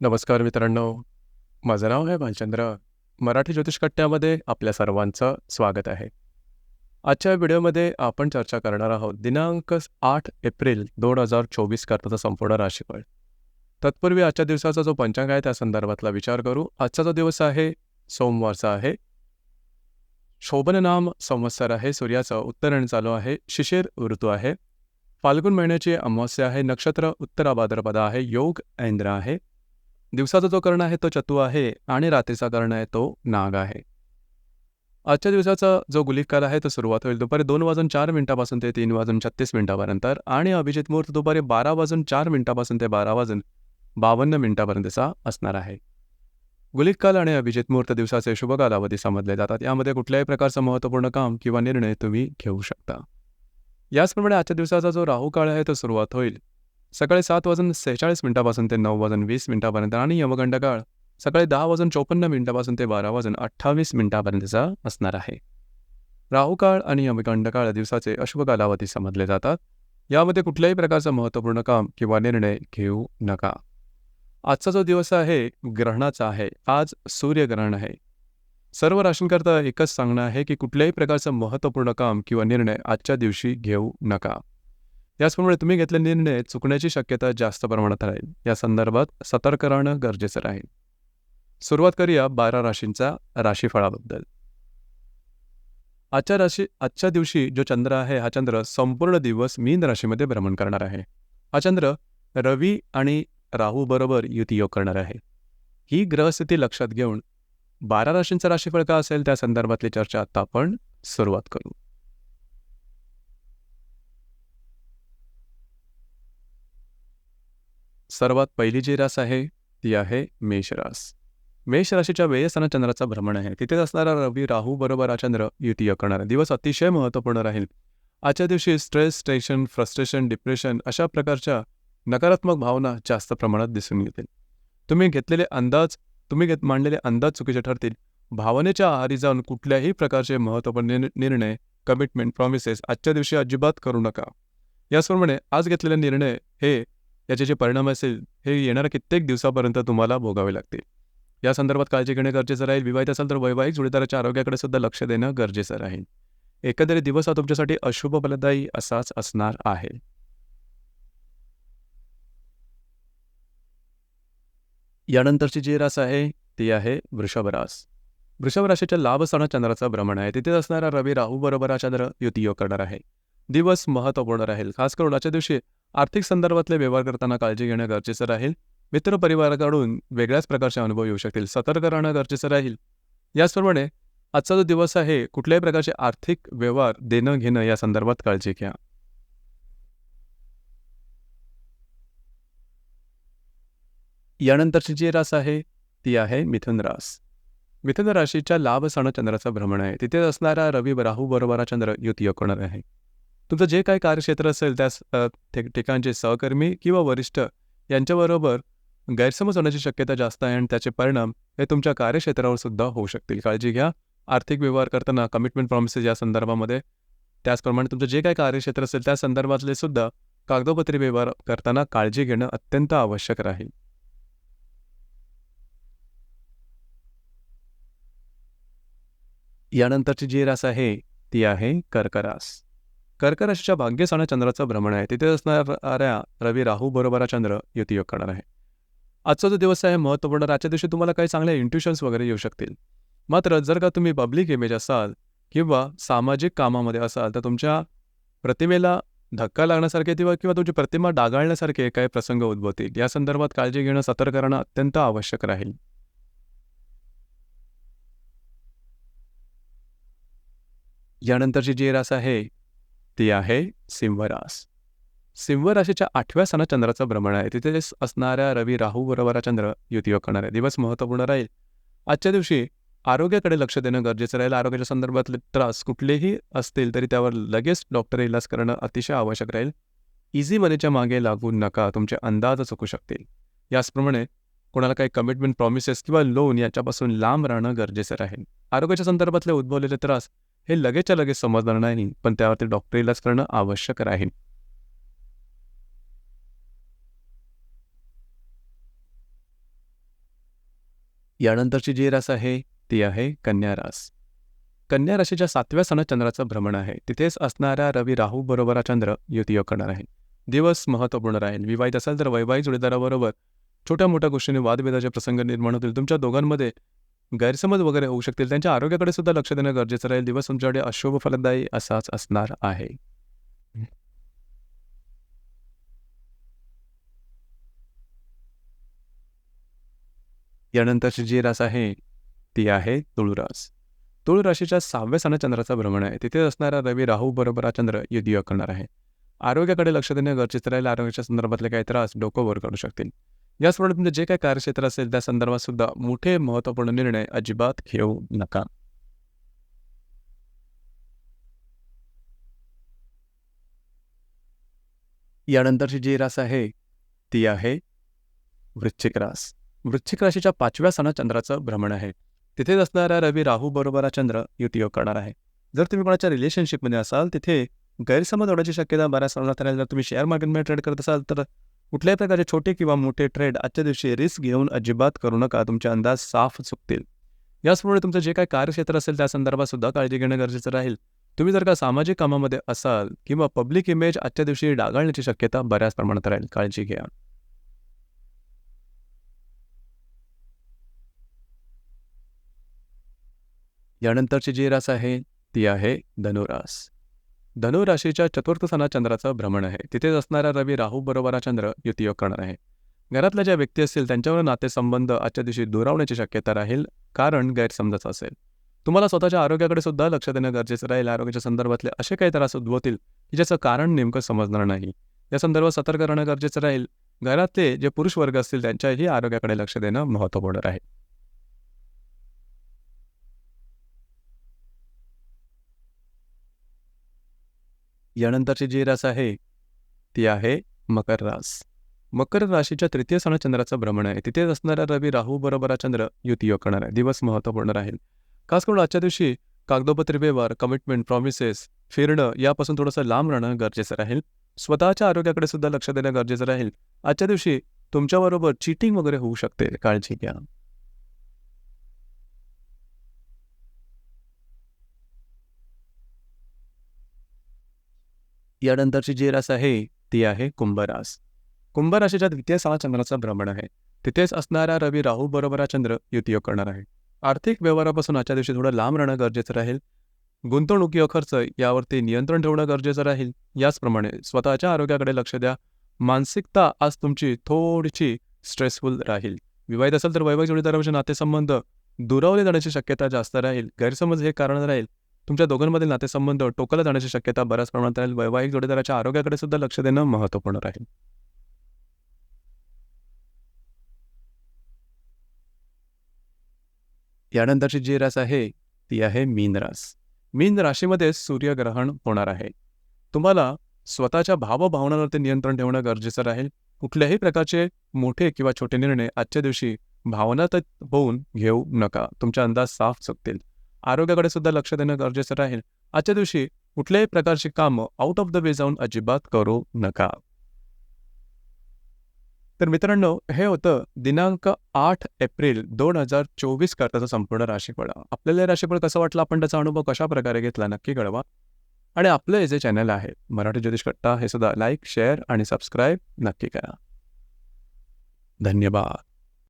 नमस्कार मित्रांनो. माझं नाव आहे भालचंद्र. मराठी ज्योतिषकट्ट्यामध्ये आपल्या सर्वांचं स्वागत आहे. आजच्या व्हिडिओमध्ये आपण चर्चा करणार आहोत दिनांक आठ एप्रिल दोन हजार चोवीस करताचा संपूर्ण राशीफळ. तत्पूर्वी आजच्या दिवसाचा जो पंचांग आहे त्या संदर्भातला विचार करू. आजचा जो दिवस आहे सोमवारचा आहे. शोभन नाम संवत्सर आहे सूर्याचं उत्तरायण चालू आहे शिशिर ऋतू आहे. फाल्गुन महिन्याची अमावस्या आहे नक्षत्र उत्तराभाद्रपदा आहे योग ऐंद्र आहे. दिवसाचा जो कर्ण आहे तो चतू आहे आणि रात्रीचा कर्ण आहे तो नाग आहे. आजच्या दिवसाचा जो गुलिककाल आहे तो सुरुवात होईल. दुपारी दोन वाजून चार मिनिटापासून ते तीन वाजून छत्तीस मिनिटापर्यंत आणि अभिजित मुहूर्त दुपारी बारा वाजून चार मिनिटापासून ते बारा वाजून बावन्न मिनिटापर्यंतचा असणार आहे. गुलिककाल आणि अभिजित मुहूर्त दिवसाचे शुभ कालावधी समजले जातात. यामध्ये कुठल्याही प्रकारचं महत्त्वपूर्ण काम किंवा निर्णय तुम्ही घेऊ शकता. याचप्रमाणे आजच्या दिवसाचा जो राहू काळ आहे तो सुरुवात होईल. सकाळी सात वाजून सेहेचाळीस मिनिटापासून ते नऊ वाजून वीस मिनिटापर्यंत आणि यमगंड काळ सकाळी दहा वाजून चोपन्न मिनिटापासून ते बारा वाजून अठ्ठावीस मिनिटापर्यंतचा असणार आहे. राहुकाळ आणि यमगंड काळ दिवसाचे अशुभ कालावधी समजले जातात. यामध्ये कुठल्याही प्रकारचं महत्त्वपूर्ण काम किंवा निर्णय घेऊ नका. आजचा जो दिवस आहे ग्रहणाचा आहे. आज सूर्यग्रहण आहे. सर्व राशींकरता एकच सांगणं आहे की कुठल्याही प्रकारचं महत्त्वपूर्ण काम किंवा निर्णय आजच्या दिवशी घेऊ नका. याचप्रमाणे तुम्ही घेतलेले निर्णय चुकण्याची शक्यता जास्त प्रमाणात राहील. या संदर्भात सतर्क राहणं गरजेचं राहील. सुरुवात करूया बारा राशींचा राशीफळाबद्दल. आजच्या राशी आजच्या दिवशी जो चंद्र आहे हा चंद्र संपूर्ण दिवस मीन राशीमध्ये भ्रमण करणार आहे. हा चंद्र रवी आणि राहूबरोबर युतियोग करणार आहे. ही ग्रहस्थिती लक्षात घेऊन बारा राशींचं राशीफळ का असेल त्या संदर्भातली चर्चा आता आपण सुरुवात करू. सर्वात पहिली जी रास आहे ती आहे मेष रास. मेष राशीच्या वेयस्थाना चंद्राचा भ्रमण आहे. तिथेच असणारा रवी राहू बरोबर हा चंद्र युती करणार दिवस अतिशय महत्त्वपूर्ण राहील. आजच्या दिवशी स्ट्रेस टेन्शन फ्रस्ट्रेशन डिप्रेशन अशा प्रकारच्या नकारात्मक भावना जास्त प्रमाणात दिसून येतील. तुम्ही घेतलेले अंदाज तुम्ही घेत मांडलेले अंदाज चुकीचे ठरतील. भावनेच्या आहारी जाऊन कुठल्याही प्रकारचे महत्त्वपूर्ण निर्णय कमिटमेंट प्रॉमिसेस आजच्या दिवशी अजिबात करू नका. याचप्रमाणे आज घेतलेले निर्णय हे याचे जे परिणाम असेल हे येणाऱ्या कित्येक दिवसापर्यंत तुम्हाला भोगावे लागतील. या संदर्भात काळजी घेणे गरजेचं राहील. विवाहित असेल तर वैवाहिक जोडीदाराच्या आरोग्याकडे सुद्धा लक्ष देणं गरजेचं राहील. एकंदरीत दिवस हा तुमच्यासाठी अशुभ फलदायी असाच असणार आहे. यानंतरची जी रास आहे ती आहे वृषभ रास. वृषभ राशीच्या लाभ स्थानात चंद्राचं भ्रमण आहे. तिथे असणारा रवी राहू बरोबर हा चंद्र युतीयोग करणार आहे. दिवस महत्त्वपूर्ण राहील. खास करून आजच्या दिवशी आर्थिक संदर्भातले व्यवहार करताना काळजी घेणं गरजेचं राहील. मित्र परिवाराकडून वेगळ्याच प्रकारचे अनुभव येऊ शकतील. सतर्क राहणं गरजेचं राहील. याचप्रमाणे आजचा जो दिवस आहे कुठल्याही प्रकारचे आर्थिक व्यवहार देणं घेणं या संदर्भात काळजी घ्या. यानंतरची जी रास आहे ती आहे मिथुन रास. मिथुन राशीच्या लाभ सण चंद्राचं भ्रमण आहे. तिथे असणारा रवी राहू बरोबरा चंद्र युती होणार आहे? तुमचं जे काही कार्यक्षेत्र असेल त्या ठिकाणचे सहकर्मी किंवा वरिष्ठ यांच्याबरोबर गैरसमज होण्याची शक्यता जास्त आहे आणि त्याचे परिणाम हे तुमच्या कार्यक्षेत्रावर सुद्धा होऊ शकतील. काळजी घ्या. आर्थिक व्यवहार करताना कमिटमेंट प्रॉमिसेस या संदर्भामध्ये त्याचप्रमाणे तुमचं जे काही कार्यक्षेत्र असेल त्या संदर्भातले सुद्धा कागदोपत्री व्यवहार करताना काळजी घेणं अत्यंत आवश्यक राहील. यानंतरची जी रास आहे ती आहे कर्करास. कर्क राशीच्या चंद्राचं भ्रमण आहे. तिथे असणाऱ्या रवी राहू बरोबर चंद्र युतियोग करणार आहे. आजचा जो दिवस आहे महत्त्वपूर्ण आजच्या दिवशी तुम्हाला काही चांगल्या इंट्युशन्स वगैरे येऊ शकतील. मात्र जर का तुम्ही पब्लिक इमेज असाल किंवा सामाजिक कामामध्ये असाल तर तुमच्या प्रतिमेला धक्का लागण्यासारखे किंवा किंवा तुमची प्रतिमा डागाळण्यासारखे काही प्रसंग उद्भवतील. या संदर्भात काळजी घेणं सतर्क करणं अत्यंत आवश्यक राहील. यानंतरची जी रास आहे ती आहे सिंहरास. सिंहराशीच्या आठव्या स्थानात चंद्राचं भ्रमण आहे. तिथे असणाऱ्या रवी राहू बरोबर चंद्र युतीयोग करणार आहे. दिवस महत्त्वपूर्ण राहील. आजच्या दिवशी आरोग्याकडे लक्ष देणं गरजेचं राहील. आरोग्याच्या संदर्भातले त्रास कुठलेही असतील तरी त्यावर लगेच डॉक्टर इलाज करणं अतिशय आवश्यक राहील. इझी मनीच्या मागे लागू नका. तुमचे अंदाज चुकू शकतील. याचप्रमाणे कोणाला काही कमिटमेंट प्रॉमिसेस किंवा लोन याच्यापासून लांब राहणं गरजेचं राहील. आरोग्याच्या संदर्भातले उद्भवलेले त्रास हे लगेचच्या लगेच समजणार नाही पण त्यावरती डॉक्टर इलाज करणं आवश्यक राहील यानंतरची जी रास आहे ती आहे कन्या रास. कन्या राशीच्या सातव्या सणात चंद्राचं भ्रमण आहे. तिथेच असणाऱ्या रवी राहू बरोबर चंद्र युती करणार आहे. दिवस महत्त्वपूर्ण राहील. विवाहित असेल तर वैवाहिक जोडीदाराबरोबर छोट्या मोठ्या गोष्टींनी वादविवादाचे प्रसंग निर्माण होतील. तुमच्या दोघांमध्ये गैरसमज वगैरे होऊ शकतील. त्यांच्या आरोग्याकडे सुद्धा लक्ष देणं गरजेचं राहील. दिवस तुमच्याकडे अशुभ फलदायी असाच असणार आहे. यानंतरची जी रास आहे ती आहे तुळुरास. तुळ राशीच्या सहाव्या सणा चंद्राचा भ्रमण आहे. तिथे असणारा रवी राहू बरोबर हा चंद्र युद्ध करणार आहे. आरोग्याकडे लक्ष देणे गरजेचं राहील. आरोग्याच्या संदर्भातले काही त्रास डोकं वर करू शकतील. याचप्रमाणे तुमचे जे काही कार्यक्षेत्र असेल त्या संदर्भात सुद्धा मोठे महत्त्वपूर्ण निर्णय अजिबात घेऊ नका. यानंतरची जी रास आहे ती आहे वृश्चिक रास. वृश्चिक राशीच्या पाचव्या सणा चंद्राचं भ्रमण आहे. तिथेच असणारा रवी राहू बरोबर चंद्र युतीयोग करणार आहे. जर तुम्ही कोणाच्या रिलेशनशिपमध्ये असाल तिथे गैरसमज होण्याची शक्यता बऱ्याच सणात राहील जर तुम्ही शेअर मार्केटमध्ये ट्रेड करत असाल तर कुठल्याही प्रकारचे छोटे किंवा मोठे ट्रेड आजच्या दिवशी रिस्क घेऊन अजिबात करू नका. तुमचे अंदाज साफ चुकतील. याचप्रमाणे तुमचं जे काही कार्यक्षेत्र असेल त्या संदर्भात सुद्धा काळजी घेणं गरजेचं राहील. तुम्ही जर का सामाजिक कामामध्ये असाल किंवा पब्लिक इमेज आजच्या दिवशी डागाळण्याची शक्यता बऱ्याच प्रमाणात राहील. काळजी घ्या. यानंतरची जी रास आहे ती आहे धनुरास. धनुराशीच्या चतुर्थ सणा चंद्राचं भ्रमण आहे. तिथेच असणारा रवी राहू बरोबर चंद्र युतीयोग करणार आहे. घरातल्या ज्या व्यक्ती असतील त्यांच्यावर नातेसंबंध आजच्या दिवशी दुरावण्याची शक्यता राहील कारण गैरसमजच असेल. तुम्हाला स्वतःच्या आरोग्याकडे सुद्धा लक्ष देणं गरजेचं राहील. आरोग्याच्या संदर्भातले असे काही त्रास उद्भवतील की ज्याचं कारण नेमकं समजणार नाही. या संदर्भात सतर्क राहणं गरजेचं राहील. घरातले जे पुरुष वर्ग असतील त्यांच्याही आरोग्याकडे लक्ष देणं महत्त्वपूर्ण राहील यानंतरचे जे रास आहे ती आहे मकर रास. मकर राशीच्या तृतीय सण चंद्राचं भ्रमण आहे. तिथेच असणारा रवी राहू बरोबर चंद्र युती करणार आहे. दिवस महत्त्वपूर्ण राहील. खास करून आजच्या दिवशी कागदोपत्री व्यवहार कमिटमेंट प्रॉमिसेस फिरणं यापासून थोडंसं लांब राहणं गरजेचं राहील. स्वतःच्या आरोग्याकडे सुद्धा लक्ष देणं गरजेचं राहील. आजच्या दिवशी तुमच्याबरोबर चिटिंग वगैरे होऊ शकते. काळजी घ्या. यानंतरची जी रास आहे ती आहे कुंभरास. कुंभराशीच्या द्वितीय सहा चंद्राचा भ्रमण आहे. तिथेच असणारा रवी राहू बरोबर चंद्र युतीयोग करणार आहे. आर्थिक व्यवहारापासून आजच्या दिवशी थोडं लांब राहणं गरजेचं राहील. गुंतवणुकी खर्च यावरती नियंत्रण ठेवणं गरजेचं राहील. याचप्रमाणे स्वतःच्या आरोग्याकडे लक्ष द्या. मानसिकता आज तुमची थोडीशी स्ट्रेसफुल राहील. विवाहित असेल तर वैवाहिक जोडीदारांचे नातेसंबंध दुरावले जाण्याची शक्यता जास्त राहील. गैरसमज हे कारण राहील. तुमच्या दोघांमधील नातेसंबंध टोकला जाण्याची शक्यता बऱ्याच प्रमाणात राहील. वैवाहिक जोडीदाराच्या आरोग्याकडे सुद्धा लक्ष देणं महत्त्वपूर्ण राहील. यानंतरची जी रास आहे ती आहे मीन रास. मीन राशीमध्ये सूर्यग्रहण होणार आहे. तुम्हाला स्वतःच्या भावभावनांवरती नियंत्रण ठेवणं गरजेचं राहील. कुठल्याही प्रकारचे मोठे किंवा छोटे निर्णय आजच्या दिवशी भावनात होऊन घेऊ नका. तुमचे अंदाज साफ चुकतील. आरोग्याकडे सुद्धा लक्ष देणं गरजेचं राहील. आजच्या दिवशी कुठल्याही प्रकारची कामं आउट ऑफ द वे जाऊन अजिबात करू नका. तर मित्रांनो हे होतं दिनांक आठ एप्रिल दोन हजार चोवीस करताचं संपूर्ण राशीफळ. आपल्याला राशीफळ कसं वाटलं? आपण त्याचा अनुभव कशा प्रकारे घेतला? नक्की कळवा. आणि आपलं हे जे चॅनल आहे मराठी ज्योतिष कट्टा हे सुद्धा लाईक शेअर आणि सबस्क्राईब नक्की करा. धन्यवाद.